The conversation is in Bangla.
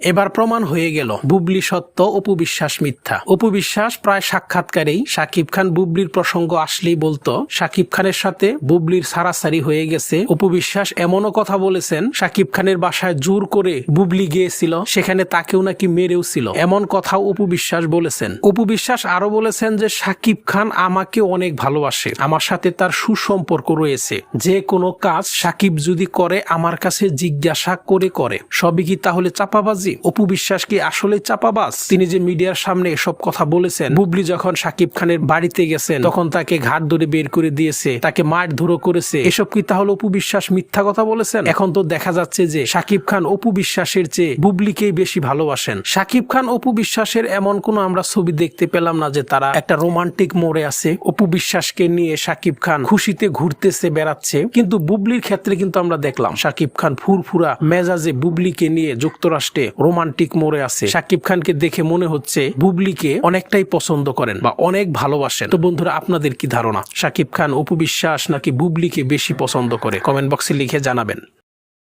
এবার প্রমাণ হয়ে গেল বুবলি সত্য, অপু বিশ্বাস মিথ্যা। অপু বিশ্বাস প্রায় সাক্ষাৎকারেই সাকিব খান বুবলির প্রসঙ্গ আসলেই বলতো, সাকিব খানের সাথে বুবলির সারাসারি হয়ে গেছে। অপু বিশ্বাস এমনও কথা বলেছেন, সাকিব খানের বাসায় জোর করে বুবলি গিয়েছিল, সেখানে তাকেও নাকি মেরেও ছিল। এমন কথাও অপু বিশ্বাস বলেছেন। অপু বিশ্বাস আরও বলেছেন যে, সাকিব খান আমাকে অনেক ভালোবাসে, আমার সাথে তার সুসম্পর্ক রয়েছে। যে কোনো কাজ সাকিব যদি করে, আমার কাছে জিজ্ঞাসা করে করে। সবই কি তাহলে চাপাবাজি? অপু বিশ্বাস কি আসলে চাপাবাজ? তিনি যে মিডিয়ার সামনে এসব কথা বলেছেন, বুবলি যখন সাকিব খানের বাড়িতে গেছেন, তখন তাকে ঘাট ধরে বের করে দিয়েছে, তাকে মার ধরো করেছে। এসব কি তাহলে অপু বিশ্বাস মিথ্যা কথা বলেছেন? এখন তো দেখা যাচ্ছে যে সাকিব খান অপু বিশ্বাসের চেয়ে বুবলিকেই বেশি ভালোবাসেন। সাকিব খান অপু বিশ্বাসের এমন কোন আমরা ছবি দেখতে পেলাম না যে তারা একটা রোমান্টিক মোড়ে আছে। অপু বিশ্বাসকে নিয়ে সাকিব খান খুশিতে ঘুরতেছে, বেড়াচ্ছে। কিন্তু বুবলির ক্ষেত্রে কিন্তু আমরা দেখলাম, সাকিব খান ফুরফুরা মেজাজে বুবলিকে নিয়ে যুক্তরাষ্ট্রে রোমান্টিক মোড়ে আছে। সাকিব খানকে দেখে মনে হচ্ছে বুবলিকে অনেকটাই পছন্দ করেন বা অনেক ভালোবাসেন। তো বন্ধুরা, আপনাদের কি ধারণা? সাকিব খান অপু বিশ্বাস নাকি বুবলিকে বেশি পছন্দ করে? কমেন্ট বক্সে লিখে জানাবেন।